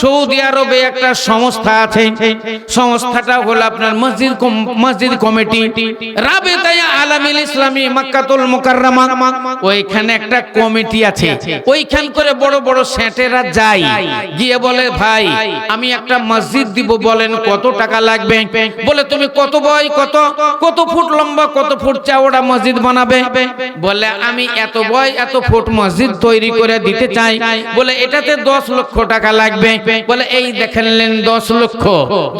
Saudi আরবে একটা সংস্থা আছে। সংস্থাটা হলো আপনার মসজিদ মসজিদ কমিটি। রাবেতায়া আলামিল ইসলামী মাক্কাতুল মুকাররমা। ওইখানে একটা কমিটি আছে। ওইখান করে বড় বড় সেটেরা যায়। গিয়ে বলে, ভাই, আমি একটা মসজিদ দিব, বলেন কত টাকা লাগবে? বলে, তুমি কত বয়, কত? কত ফুট লম্বা, কত ফুট চাওড়া মসজিদ বানাবে? বলে, আমি এত বয়, এত ফুট মসজিদ তৈরি করে দিতে চাই। বলে, এটাতে দশ লক্ষ টাকা লাগবে। বলে, এই দেখেনলেন দশ লক্ষ।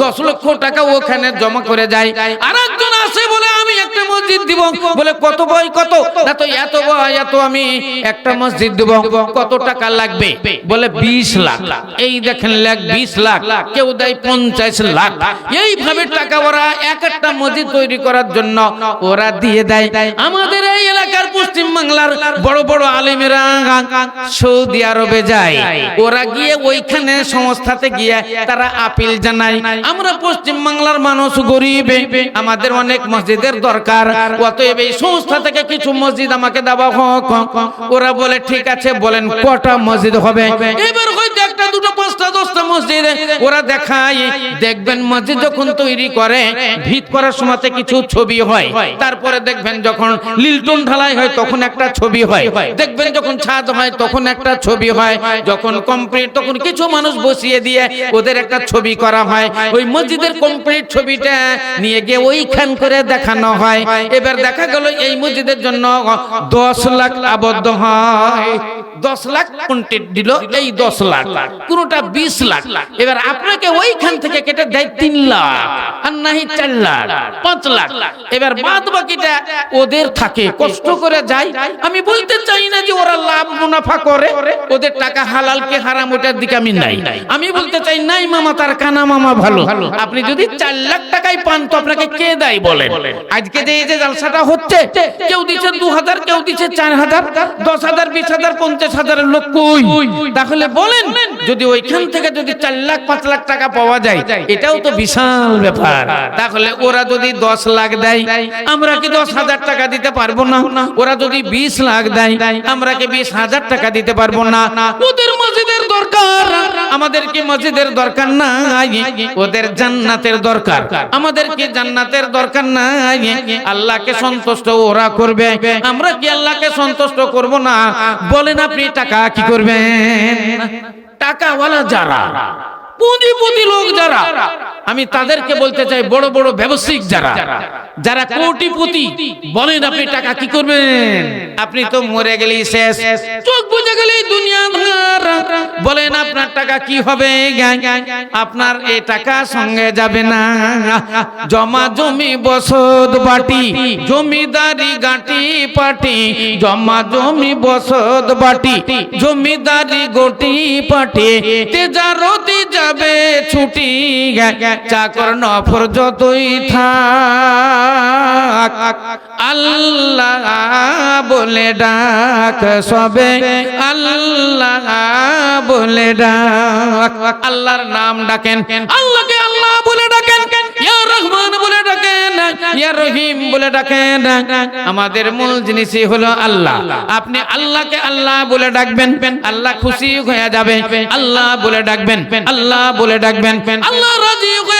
দশ লক্ষ টাকা ওখানে জমা করে যায়। আর একজন আসে বলে, আমি একটা মসজিদ দিব। বলে, কত বই, কত? তো এত বই, এত আমি একটা মসজিদ দিব। কত টাকা লাগবে? বলে, বিশ লাখ। এই দেখেন লাখ বিশ লাখ। কেউ দেয় পঞ্চাশ লাখ। এইভাবে টাকা ওরা এক একটা মসজিদ তৈরি করার জন্য ওরা দিয়ে দেয়। আমাদের এই এলাকার পশ্চিম বাংলার বড় বড় আলিমেরা সৌদি আরবে যায়। ওরা গিয়ে ওইখানে সংস্থাতে গিয়ে তারা আপিল জানায়, আমরা পশ্চিম বাংলার মানুষ, গরিব। আমাদের অনেক মসজিদের দরকার। অতএব এই সংস্থা থেকে কিছু মসজিদ আমাকে দেওয়া হোক। ওরা বলে, ঠিক আছে, বলেন, কটা মসজিদ হবে? এবার হয়তো একটা, দুটো, পাঁচটা, দশটা মসজিদ ওরা দেখায়, দেখবেন মসজিদ যখন তৈরি করে, ভিত করার সময়তে কিছু ছবি হয়। তারপরে দেখবেন যখন লিলটন ঢালাই হয়, তখন একটা ছবি হয়। দেখবেন যখন ছাদ হয়, তখন একটা ছবি হয়। যখন কমপ্লিট তখন কিছু মানুষ বসিয়ে দিয়ে ওদের একটা ছবি করা হয়। ওই মসজিদের কমপ্লিট ছবিটা নিয়ে গিয়ে ওইখান করে দেখানো হয়। এবার দেখা গেল এই মসজিদের জন্য দশ লাখ আবদ্ধ হয়। দশ লাখ কন্টেন্ট দিল? এই দশ লাখ। কোনটা বিশ লাখ? এবার আপনাকে ওইখান থেকে কেটে দেয় তিন লাখ। আর নাহি চার লাখ, পাঁচ লাখ। এবার বাদ বাকিটা ওদের থাকে, কষ্ট করে যায়। আমি বলতে চাই না যে ওরা লাভ মুনাফা করে, ওদের টাকা হালাল কে হারাম ওটার দিকে আমি নাই। আমি বলতে চাই, নাই মামা, তার কানা মামা ভালো। আপনি যদি চার লাখ টাকায় পান, তো আপনাকে কে দেয় বলে? আজকে যে এই যে জালসাটা হচ্ছে, কেউ দিচ্ছে দু হাজার, কেউ দিচ্ছে চার হাজার, দশ হাজার, বিশ হাজার, পঞ্চাশ হাজারের লোক কই? তাহলে বলেন, যদি ওইখান থেকে যদি চার লাখ পাঁচ লাখ টাকা পাওয়া যায়। এটাও তো বিশাল ব্যাপার। তাহলে ওরা যদি দশ লাখ দেয় আমরা কি দশ হাজার টাকা দিতে পারব না? ওরা যদি বিশ লাখ দেয় আমরা কি বিশ হাজার টাকা দিতে পারব না। ওদের মসজিদের দরকার। আমাদের কি মসজিদের দরকার নাই? ওদের জান্নাতের দরকার। আমাদের কি জান্নাতের দরকার নাই? আল্লাহকে সন্তুষ্ট ওরা করবে। আমরা কি আল্লাহকে সন্তুষ্ট করব না? বলেন আপনি টাকা কি করবেন? টাকাওয়ালা যারা পুঁজিপতি লোক যারা আমি তাদেরকে বলতে চাই বড় বড় ব্যবসায়িক যারা যারা কোটিপতি বলেন আপনি টাকা কি করবেন? আপনি তো মরে গেলেই শেষ। চোখ বুঝে গেলেই দুনিয়া বলেন আপনার টাকা কি হবে? আপনার এই টাকা সঙ্গে যাবে না। জমা জমি বসত বাটি জমিদারি গাটি পাটি জমা জমি বসত বাটি জমিদারি গটি পাটি তেজারতি যাবে ছুটি চাকর নফর যতই থাক, আল্লাহ বলে ডাক সবে, আল্লাহ বলে ডাক, আল্লাহর নাম ডাকেন, আল্লাহকে আল্লাহ বলে ডাকেন। ইয়া রহমান বলে ডাকেন, ইয়া রহিম বলে ডাকেন। আমাদের মূল জিনিসই হলো আল্লাহ। আপনি আল্লাহকে আল্লাহ বলে ডাকবেন, আল্লাহ খুশি হয়ে যাবে। আল্লাহ বলে ডাকবেন, আল্লাহ বলে ডাকবেন। আল্লাহ রাজি হয়ে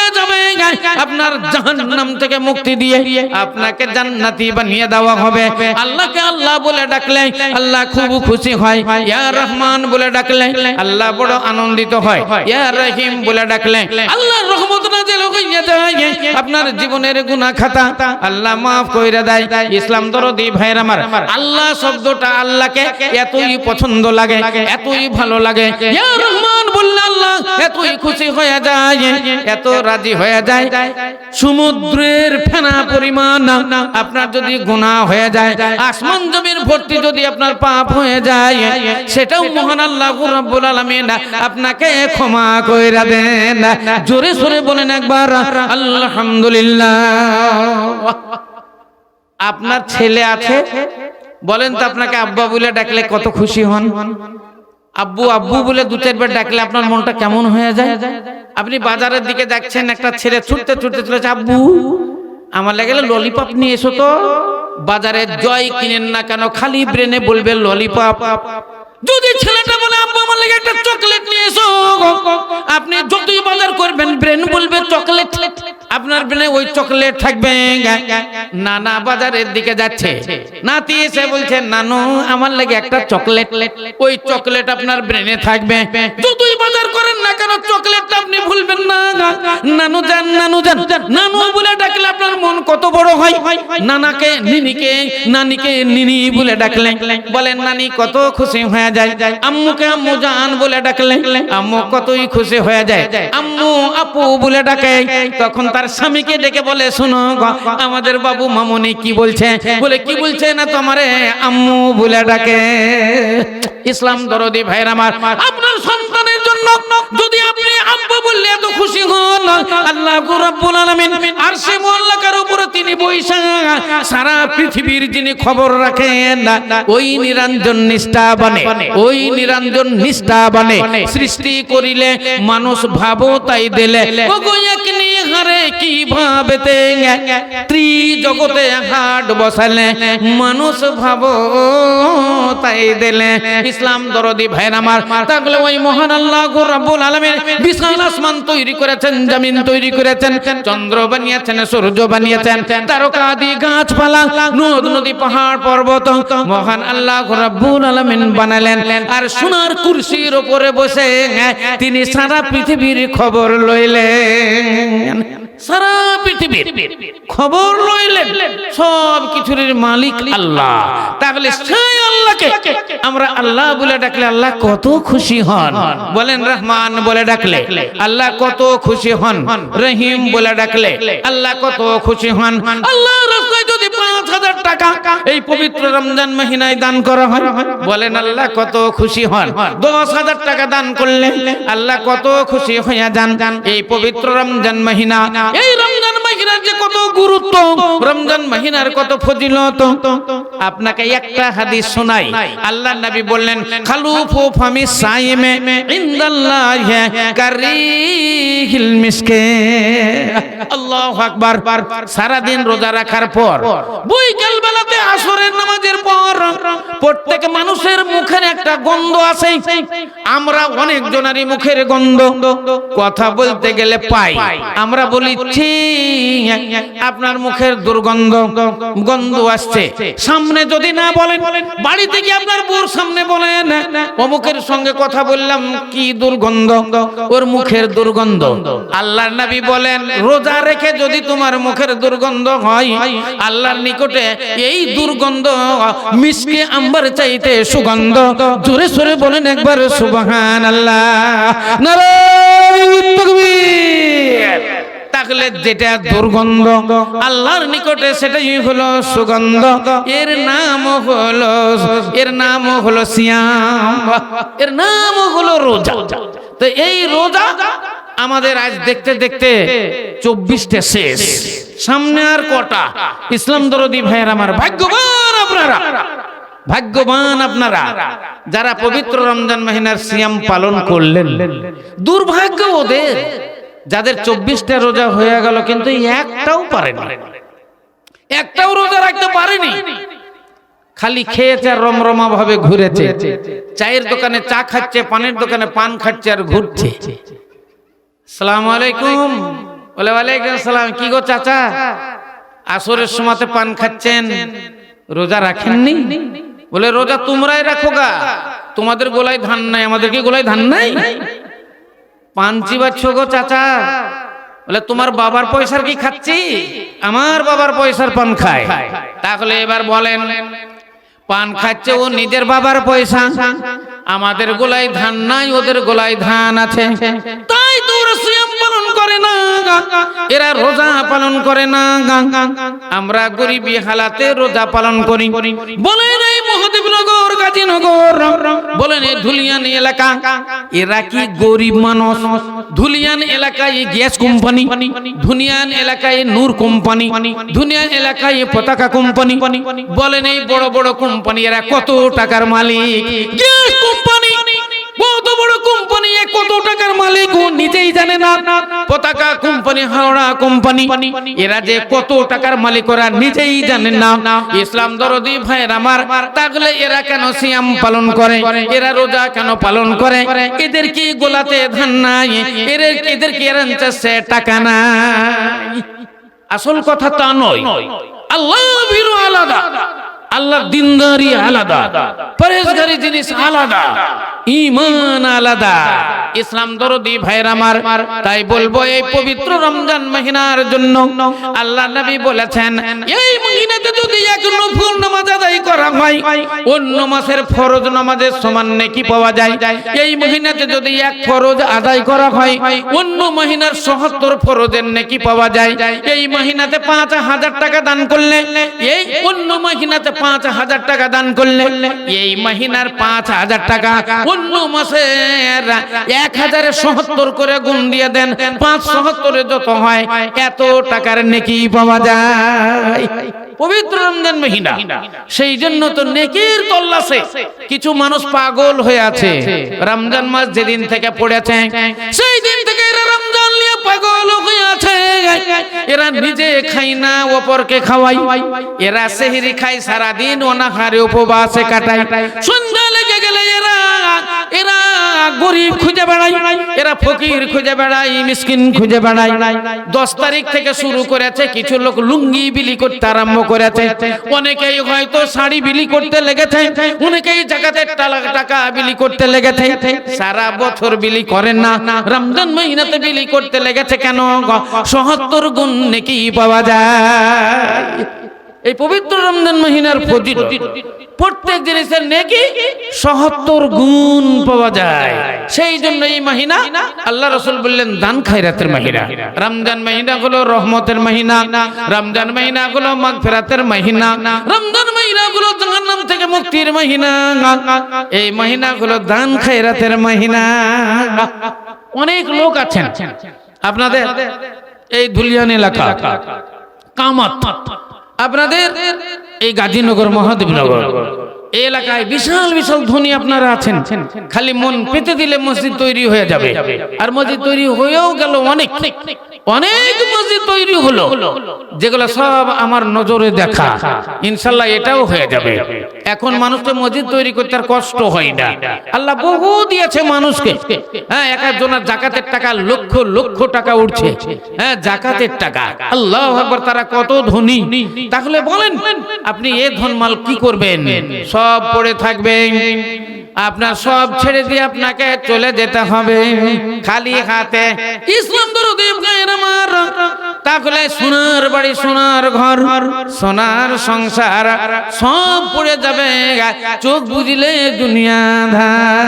যাবে আপনার জাহান্নাম থেকে মুক্তি দিয়ে আপনাকে জান্নাতি বানিয়ে দেওয়া হবে। আল্লাহকে আল্লাহ বলে ডাকলে আল্লাহ খুব খুশি হয়। ইয়া রহমান বলে ডাকলে আল্লাহ বড় আনন্দিত হয়। ইয়া রহিম বলে ডাকলে আল্লাহ রহমত আপনার জীবনের গুনাহ খাতা আল্লাহ মাফ কইরা দেয়। ইসলাম দরদি ভাইয়ের আমার, আল্লাহ শব্দটা আল্লাহকে এতই পছন্দ লাগে, এতই ভালো লাগে। বললে আল্লাহ, এতই খুশি হয়ে যায়, এত রাজি হয়ে যায়। সমুদ্রের ফেনা পরিমাণ আপনার যদি গুনাহ হয়ে যায়, আসমান জমির ভর্তি যদি আপনার পাপ হয়ে যায়, সেটাও মহান আল্লাহ রাব্বুল আপনাকে ক্ষমা কইরা দেন। জোরে বলেন একবার, আলহামদুলিল্লাহ। আপনার ছেলে আছে? বলেন তো আপনাকে আব্বা বলে ডাকলে কত খুশি হন? আব্বু আব্বু বলে দু চারবার ডাকলে আপনার মনটা কেমন হয়ে যায়? আপনি বাজারের দিকে দেখছেন একটা ছেলে ছুটতে ছুটতে চলেছে আব্বু আমার লাগে ললিপপ নিয়ে এসো তো। বাজারে জয় কিনেন না কেন খালি ব্রেনে বলবে ললিপপ যদি ছেলেটা বলে আব্বু আমার লাগে একটা চকলেট নিয়ে এসো ওই চকলেট থাকবে, নানা বাজারের দিকে যাচ্ছে। নাতি এসে বলছে, নানু, আমার লাগে একটা চকলেট। ওই চকলেট আপনার ব্রেনে থাকবে। যতই বাজার করেন না কেন, চকলেটটা আপনি ভুলবেন না। নানু যান নানু যান। নানু বলে ডাকলে আপনার মন কত বড় হয়। নানাকে, নিনিকে, নানিকে নিনি বলে ডাকলে বলেন, নানি, কত খুশি হয়ে যায়। আম্মুকে আম্মু জান বলে ডাকলে আম্মু কতই খুশি হয়ে যায়। আম্মু, আপু বলে ডাকে। তখন তার স্বামীকে ডেকে বলে, শোনো আমাদের বাবু মামুনি কি বলছে? বলে, কি বলছে না তোমারে আম্মু বলে ডাকে? ইসলাম দরদি ভাইয়ের আমার, আপনার সন্তানের জন্য যদি আপনি আব্বু বললে এত খুশি হন, আল্লাহ রাব্বুল আলামিন আরশে মোল্লাকার উপরে তিনি বৈশা সারা পৃথিবীর যিনি খবর রাখেন, ওই নিরঞ্জন নিষ্ঠা বানে, ওই নিরঞ্জন নিষ্ঠা বানে সৃষ্টি করিলে মানুষ ভাবো তাই দিলে। ওগো, এক নিয়ে হারে কি ভাবেতে? ত্রি জগতে হাট বসালে, মানুষ ভাবো, তাই দিলে। ইসলাম দরদি ভাইয়ের আমার। তাহলে ওই মহান আল্লাহ রাব্বুল আলামিন বিশাল আসমান তৈরি করেছেন, জমিন তৈরি করেছেন, চন্দ্র বানিয়েছেন, সূর্য বানিয়েছেন, তারকা আদি গাছপালা, নদ, নদী, পাহাড়, পর্বত মহান আল্লাহ রাব্বুল আলামিন বানালেন। আর সোনার কুরসির উপরে বসে তিনি সারা পৃথিবীর খবর লইলেন। সারা পৃথিবীর খবর লইলেন, সব কিছুর মালিক আল্লাহ। তাহলে সেই আল্লাহকে আমরা আল্লাহ বলে ডাকলে আল্লাহ কত খুশি হন। বলেন রহমান বলে ডাকলে আল্লাহ কত খুশি হন। রহিম বলে ডাকলে আল্লাহ কত খুশি হন। আল্লাহ রাস্তায় যদি পাঁচ হাজার টাকা রমজান মহিনায় দান করা হয়। বলেন আল্লাহ কত খুশি হন। দশ হাজার টাকা দান করলে আল্লাহ কত খুশি হইয়া যান। এই পবিত্র রমজান মহিনা, এই রমজান মহিনার যে কত গুরুত্ব, রমজান মহিনার কত ফজিলত, আপনাকে একটা হাদিস শোনাই। আল্লাহ নবী বললেন, খালুফু ফামি সাইমে ইনদাল্লাহ কারিহিল মিসকে। আল্লাহু আকবার। সারা দিন রোজা রাখার পর বৈকাল বেলাতে আসরের নামাজের পর, প্রত্যেক মানুষের মুখের একটা গন্ধ আছে। আমরা অনেক জনারই মুখের গন্ধ। কথা বলতে গেলে পাই। আমরা বলি, ছি। আপনার মুখের দুর্গন্ধ, গন্ধ আসছে। সামনে যদি না বলেন, বাড়িতে গিয়ে আপনার বউর সামনে বলেন, অমুকের সঙ্গে কথা বললাম, কি দুর্গন্ধ? ওর মুখের দুর্গন্ধ। আল্লাহর নবী বলেন, রোজা রেখে যদি তোমার মুখের দুর্গন্ধ হয়, আল্লাহর নিকটে এই দুর্গন্ধ মিসকে আম্বার চাইতে সুগন্ধ। জোরে সোরে বলেন একবার সুবহান আল্লাহ নারায়ণ তাকবীর। তাহলে যেটা দুর্গন্ধ, আল্লাহর নিকটে সেটাই হলো সুগন্ধ। এর নাম হলো এর নাম হলো সিয়াম, এর নাম হলো রোজা। তো এই রোজা আমাদের আজ দেখতে দেখতে চব্বিশটা শেষ। সামনে আর কটা? ইসলাম দরদি ভাইয়ের আমার ভাগ্যবান আপনারা। ভাগ্যবান আপনারা। যারা পবিত্র রমজান মাহিনার সিয়াম পালন করলেন। দুর্ভাগ্য ওদের। যাদের চব্বিশটা রোজা হয়ে গেল কিন্তু একটাও পারেনি। একটাও রোজা রাখতে পারেনি। খালি খেয়েছে আর রমরমা ভাবে ঘুরেছে। চায়ের দোকানে চা খাচ্ছে পানের দোকানে পান খাচ্ছে আর ঘুরছে। সালাম আলাইকুম বলে ওয়ালাইকুম সালাম কি গো চাচা? আসরের সময়তে পান খাচ্ছেন। রোজা রাখেননি? বলে রোজা তোমরাই রাখো গা। তোমাদের গোলায় ধান নাই আমাদের কি গোলায় ধান নাই? পাঞ্চি বাচ্ছ গো চাচা বলে তোমার বাবার পয়সার কি খাচ্ছি? আমার বাবার পয়সার পান খায়। তাহলে এবার বলেন পান খাচ্ছে ও নিজের বাবার পয়সা। আমাদের গোলায় ধান নাই ওদের গোলায় ধান আছে। তাই তো ওরা সিয়াম পালন করে না এরা রোজা পালন করে না আমরা গরিবী হালাতে রোজা পালন করি। বলেন মহাদেবনগর বলেন এলাকা, এরা গ্যাস কোম্পানি, ধুনিয়ান এলাকায় নূর কোম্পানি, ধুনিয়ান এলাকায় পতাকা কোম্পানি। বলেন, এই বড় বড় কোম্পানি, এরা কত টাকার মালিক? গ্যাস কোম্পানি বড় কোম্পানি কত টাকার মালিক ও নিজেই জানে না। পতাকা কোম্পানি হাওড়া কোম্পানি এরা যে কত টাকার মালিক ওরা নিজেই জানেন না। ইসলাম দরদি ভাইয়ের আমার, তাহলে এরা কেন সিয়াম পালন করে? এরা রোজা কেন পালন করে? এদের কি গোলাতে ধান নাই? এদের এদের কি চাষে টাকা নাই? আসল কথা তা নয়। আল্লাহ আলাদা। আল্লাহর দিনদারি আলাদা। পরেশগারি জিনিস আলাদা। ইমান আলাদা। ইসলাম দরদি ভাইর আমার তাই বলব এই পবিত্র রমজান মহিনার জন্য আল্লাহ নবী বলেছেন এই মহিনাতে যদি এক নফল নামাজ আদায় করা হয় অন্য মাসের ফরজ নামাজের সমান নেকি পাওয়া যায়। এই মহিনাতে যদি এক ফরজ আদায় করা হয় অন্য মহিনার সহত্তর ফরজের নেকি পাওয়া যায়। এই মহিনাতে পাঁচ হাজার টাকা দান করলে এই অন্য মহিনাতে পাঁচ হাজার টাকা দান করলে, এই মহিনার পাঁচ হাজার টাকা অন্য মাসের এক হাজারে সহত্তর করে গুণ দিয়ে দেন। পাঁচ সহত্তরে যত হয়, এত টাকার নেকি পাওয়া যায়। পবিত্র রমজান মহিনা, সেই জন্য তো নেকির তল্লাশে। কিছু মানুষ পাগল হয়ে আছে। রমজান মাস যেদিন থেকে পড়েছে, সেই দিন থেকে পাগল আছে। এরা নিজে খাই না, অপরকে খাওয়াই এরা সেহরি খাই সারাদিন অনাহারে উপবাসে কাটায়। সন্ধ্যা লেগে গেলে এরা এরা গরিব খুঁজে বেড়াই এরা ফকির খুঁজে বেড়াই মিসকিন খুঁজে বেড়াই দশ তারিখ থেকে শুরু করেছে, কিছু লোক লুঙ্গি বিলি করতে আরম্ভ করেছে। অনেকেই হয়তো শাড়ি বিলি করতে লেগেছে, অনেকেই টালা- টাকা বিলি করতে লেগেছে। সারা বছর বিলি করেন না, রমজান মহিনাতে বিলি করতে লেগেছে কেন সহত্তর গুণ নাকি পাওয়া যায়। এই পবিত্র রমজান মহিনার ফজিলত। প্রত্যেক জিনিসের নেকি সহত্তর গুণ পাওয়া যায়। সেই জন্য এই মহিনা আল্লাহ রসুল বললেন, দান খায়রাতের মহিনা। রমজান মহিনা গুলো রহমতের মহিনা। রমজান মহিনা গুলো মাগফিরাতের মহিনা। রমজান মহিনা গুলো জাহান্নাম থেকে মুক্তির মহিনা। এই মহিনা গুলো দান খায়রাতের মহিনা। অনেক লোক আছেন। আপনাদের এই ধুলিয়ান এলাকা, কামাত। আপনাদের এই গাজীনগর মহাদেবনগর। এলাকায় বিশাল বিশাল ধনী আপনারা আছেন। খালি মন পেতে দিলে মসজিদ তৈরি হয়ে যাবে। আর মসজিদ তৈরি হয়েও গেল অনেক। অনেক মসজিদ তৈরি হলো। যেগুলো সব আমার নজরে দেখা। ইনশাল্লাহ এটাও হয়ে যাবে। এখন মানুষকে মসজিদ তৈরি করতে আর কষ্ট হয় না। আল্লাহ বহু দিয়েছে মানুষকে। হ্যাঁ এক একজনের জাকাতের টাকা লক্ষ লক্ষ টাকা উঠছে। হ্যাঁ জাকাতের টাকা। আল্লাহ তারা কত ধনী। তাহলে বলেন, আপনি এ ধনমাল কি করবেন? সব পড়ে থাকবেন আপনার সব ছেড়ে দিয়ে আপনাকে চলে যেতে হবে। খালি হাতে। ইসলাম আমার। তাহলে সোনার বাড়ি সোনার ঘর সোনার সংসার সব পড়ে যাবে। চোখ বুঝলে দুনিয়া ধার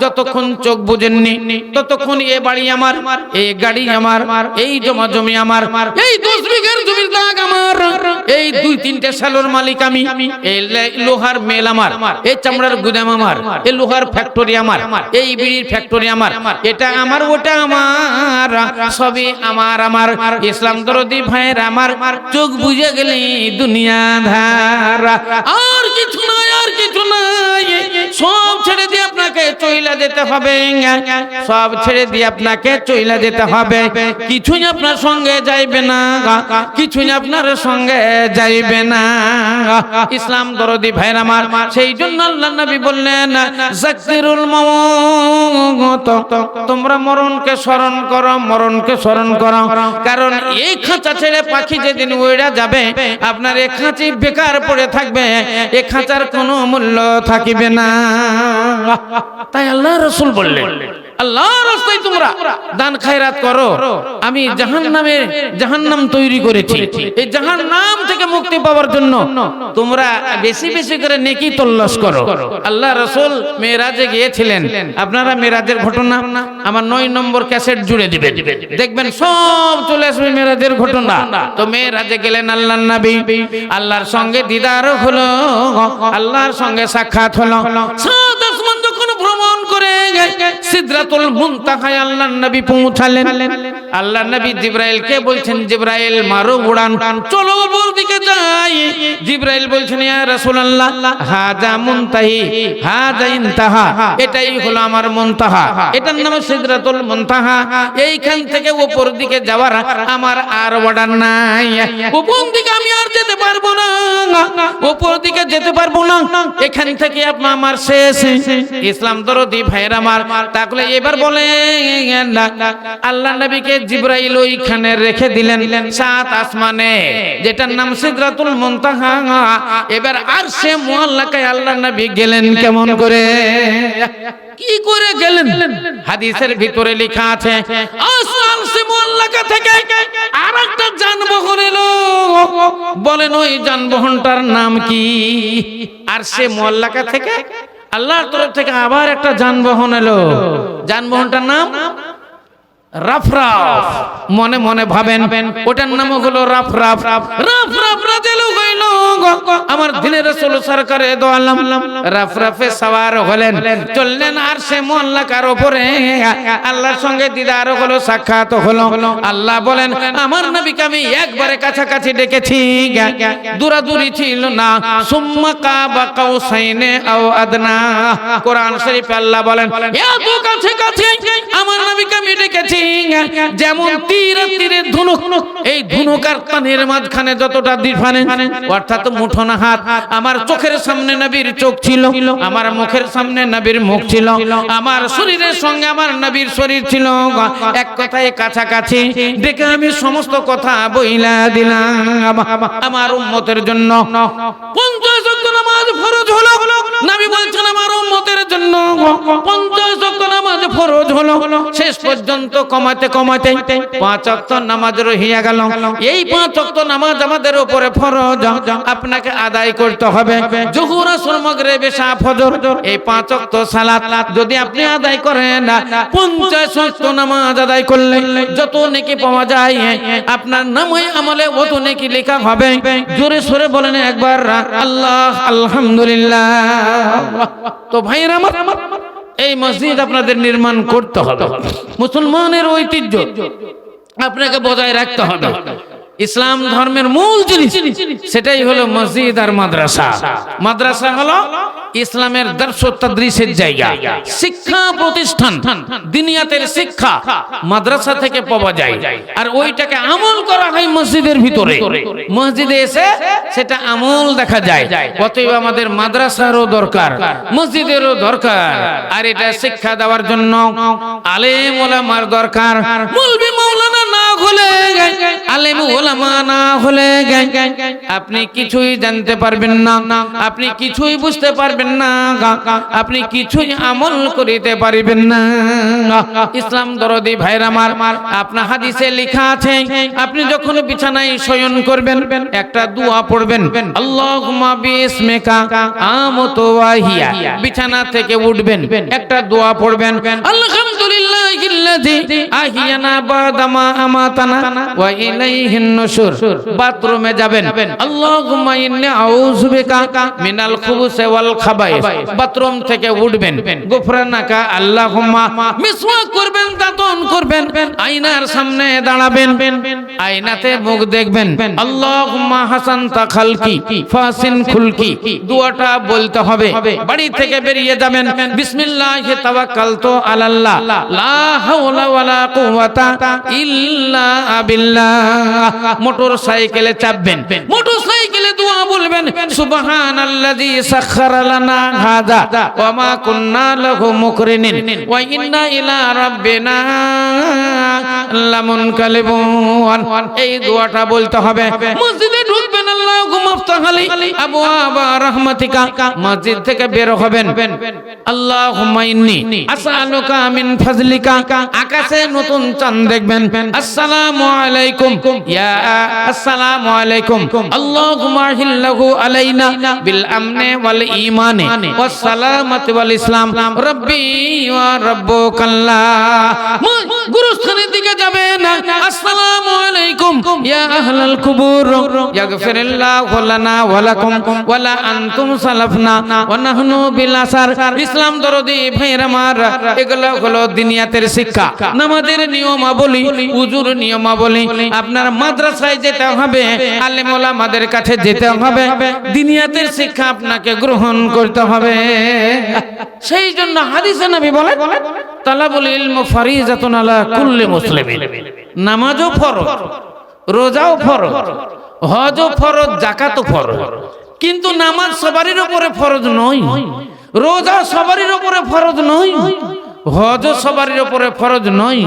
যতক্ষণ চোখ বুঝেননি ততক্ষণ এ বাড়ি আমার এই গাড়ি আমার এই জমা জমি আমার এই দশ বিঘার জমির দাগ আমার এই দুই তিনটে সালোর মালিক আমি এই লোহার মেল আমার এই চামড়ার গুদাম আমার এই লোহার ফ্যাক্টরি আমার। এই বিড়ির ফ্যাক্টরি আমার। এটা আমার ওটা আমার। সবই আমার আমার। ইসলাম দরদি ভাইয়ের আমার। চোখ বুঝে গেলে দুনিয়া ধার আর কিছু নাই আর কিছু নাই। সব ছেড়ে দিয়ে আপনাকে চইলা যেতে হবে। সব ছেড়ে দিয়ে আপনাকে চইলা যেতে হবে। কিছুই আপনার সঙ্গে যাইবে না। কিছুই আপনার সঙ্গে যাইবে না। ইসলাম দরদি ভাইয়ের আমার। সেই জন্য আল্লাহ নবী বললেন তোমরা মরণকে স্মরণ করো, মরণকে স্মরণ করো। কারণ এই খাঁচা ছেড়ে পাখি যেদিন উড়া যাবে, আপনার এ খাঁচি বেকার পড়ে থাকবে। এ খাঁচার কোনো মূল্য থাকিবে না। তাই আল্লাহ রসুল বললেন আল্লাহ রাস্তায় তোমরা দান খায়রাত করো। আমি জাহান নামে জাহান তৈরি করেছি। এই জাহান্নাম থেকে মুক্তি পাওয়ার জন্য তোমরা বেশি বেশি করে নেকি তল্লাশ করো। আল্লাহ রসুল মেয়েরাজে গিয়েছিলেন। আপনারা মেয়েরাজের ঘটনা আমার নয় নম্বর ক্যাসেট জুড়ে দিবে দেখবেন সব চলে আসবে মেয়েরাজের ঘটনা। তো মেয়েরাজে গেলেন আল্লাহ নবী। আল্লাহর সঙ্গে দিদার হলো। আল্লাহর সঙ্গে সাক্ষাৎ হলো। ভ্রমণ করে সিদ্ধাতুল মুনতাহায় আল্লাহর নবী পৌঁছালেন। আল্লাহর নবী জিব্রাইলকে বলছেন জিব্রাইল মারো উড়ান। চলো উপর দিকে যাই। জিব্রাইল বলছেন ইয়া রাসূলুল্লাহ হাজা মুনতাহি হাজা ইনতাহা। এটাই হলো আমার মুনতাহা। এটার নাম সিদরাতুল মুনতাহা। এইখান থেকে উপর দিকে যাওয়ার আমার আর অর্ডার নাই। উপর দিকে আমি আর যেতে পারব না। ওপর দিকে যেতে পারব না। এখান থেকে আপনার আমার শেষ। ইসলাম দরদি ভাইয়ের আমার। তাহলে এবার বলে আল্লাহ নবীকে জিব্রাইল ওইখানে রেখে দিলেন সাত আসমানে, যেটার নাম মুনতাহা। এবার আর সে মুআল্লাকায় আল্লাহ নবী গেলেন কেমন করে? কি করে গেলেন? হাদিসের ভিতরে লেখা আছে, আসমান সে থেকে আর একটা যানবাহন এলো বলেন, ওই যানবাহনটার নাম কি? আর সে মুআল্লাকা থেকে আল্লাহর তরফ থেকে আবার একটা যানবাহন এলো যানবাহনটার নাম রাফরাফ। মনে মনে ভাবেন, ওটার নাম হলো রাফরাফ। রাফরাফ রাজেলু গইল আমার দিনের রাসূল সরকারে দো আলম রাফরাফে সওয়ার হলেন। চললেন আর সে মোল্লাকার উপরে আল্লাহর সঙ্গে দিদার হলো, সাক্ষাৎ হলো। আল্লাহ বলেন, আমার নবীকে আমি একবারে কাছাকাছি ডেকেছি। দূরাদূরি ছিল না। সুম্মা কাবা কাউসাইনে আও আদনা। কোরআন শরীফে আল্লাহ বলেন এত কাছে কাছে আমার নবীকে আমি ডেকেছি। যেমন তীর ধনুক। এই কানের মাঝখানে যতটা ডিফারেন্স অর্থাৎ মুঠোনা হাত, আমার চোখের সামনে নবীর চোখ ছিল, আমার মুখের সামনে নবীর মুখ ছিল, আমার শরীরের সঙ্গে আমার নবীর শরীর ছিল এক কথায় কাছাকাছি দেখে আমি সমস্ত কথা বইলা দিলাম। আমার উম্মতের জন্য পঞ্চাশ নামাজ ফরজ হলো। নবী বলছেন, আমার উম্মতের জন্য নামাজ ফরজ হলো। শেষ পর্যন্ত কমাতে কমাতে পাঁচ নামাজ রহিয়া গেল। এই পাঁচ নামাজ আমাদের উপরে ফরজ। আপনাকে আদায় করতে হবে। আসর, মাগরিব এশা ফজর, এই পাঁচ সালাত যদি আপনি আদায় করেন, পঞ্চাশ ওয়াক্ত নামাজ আদায় করলে যত নেকি পাওয়া যায়, আপনার নামে আমলে অত নেকি লেখা হবে। জোরে সরে বলেন একবার, আল্লাহ, আলহামদুলিল্লাহ। তো ভাইরা আমার, এই মসজিদ আপনাদের নির্মাণ করতে হবে। মুসলমানের ঐতিহ্য আপনাকে বজায় রাখতে হবে। ইসলাম ধর্মের মূল জিনিস, সেটাই হলো মসজিদ আর মাদ্রাসা। মাদ্রাসা হলো ইসলামের দর্শ তাদরিসের জায়গা। শিক্ষা প্রতিষ্ঠান, দিনিয়াতের শিক্ষা মাদ্রাসা থেকে পাওয়া যায়। আর ওইটাকে আমল করা হয় মসজিদের ভিতরে। মসজিদে এসে সেটা আমল দেখা যায়। অতএব আমাদের মাদ্রাসারও দরকার, মসজিদেরও দরকার। আর এটা শিক্ষা দেওয়ার জন্য আলেম ওলামার দরকার। মুলবি মাওলানা না হলে আলেম ওলামা না হলে আপনি কিছুই জানতে পারবেন না, আপনি কিছুই বুঝতে পারবেন না, আপনি কিছুই আমল করিতে পারবেন না। ইসলাম দরদি ভাইরা আমার, আপনার হাদিসে লেখা আছে, আপনি যখন বিছানায় শয়ন করবেন, একটা দোয়া পড়বেন, আল্লাহুম্মা বিসমিকা আমতু ওয়াহিয়া। বিছানা থেকে উঠবেন, একটা দোয়া পড়বেন আলহামদুলিল্লাহিল্লাযী আহিয়ানা বাদামা আমাতানা ওয়া ইলাইহিন নুশুর বাথরুমে যাবেন। আল্লাহুম্মা ইন্নী আউযু বিকা মিনাল খুবুসি ওয়াল খাবাইস বাথরুম থেকে উঠবেন। গুফরানাকা আল্লাহুম্মা মিসওয়াক করবেন দাতন করবেন। আয়নার সামনে দাঁড়াবেন। আয়নাতে মুখ দেখবেন। আল্লাহুম্মা হাসানতা খালকি ফাসিন খুলকি দুয়াটা বলতে হবে। বাড়ি থেকে বেরিয়ে যাবেন। বিসমিল্লাহি তাওয়াক্কালতু আলাল্লাহ। লা হাওলা মোটর সাইকেলে চাপবেন। মোটর সাইকেলে দোয়া বলবেন সুবহানাল্লাযী সাখখারা ইলা রাব্বিনা লামুনকালিবুন। এই দোয়াটা বলতে হবে। মসজিদে ঢুকবেন আল্লাহুম্মা আফতাহলি আবওয়াবা রাহমাতিকা মসজিদ থেকে বের হবেন। আল্লাহুম্মা ইন্নী আসআলুকা মিন ফাজলিকা আকাশে নতুন চাঁদ দেখবেন। আসসালামু আলাইকুম ইয়া আসসালামু আলাইকুম। আল্লাহুম্মা হিল্লাহু আলাইনা বিল আমনে ওয়াল ঈমানে ওয়াস সালামাতি ওয়াল ইসলাম। রব্বি ওয়া রাব্বুকাল্লাহ। গুরুস্থানের দিকে যাবেন আসসালামু কুবুর ইয়াগফিরুল্লাহু লানা ওয়া লাকুম ওয়া লা আনতুম সালাফনা ওয়া নাহনু বিল আসার ইসলাম দরদি ভাইরা আমার এগুলো হলো দিনিয়াতের শিক্ষা। নামাজের নিয়মাবলী, উজুর নিয়মাবলী। আপনার মাদ্রাসায় যেতে হবে আলেম ওলামাদের কাছে যেতে হবে। দিনিয়াতের শিক্ষা আপনাকে গ্রহণ করতে হবে। সেই জন্য হাদিসে নবী বলে তালাবুল ইলম ফারিজাতুন আলা কুল্লি মুসলিমিন। নামাজও ফরজ, রোজাও ফরজ, হজও ফরজ জাকাতও ফরজ। কিন্তু নামাজ সবারই উপরে ফরজ নয়, রোজা সবারই উপরে ফরজ নয় হজ সবারই উপরে ফরজ নয়।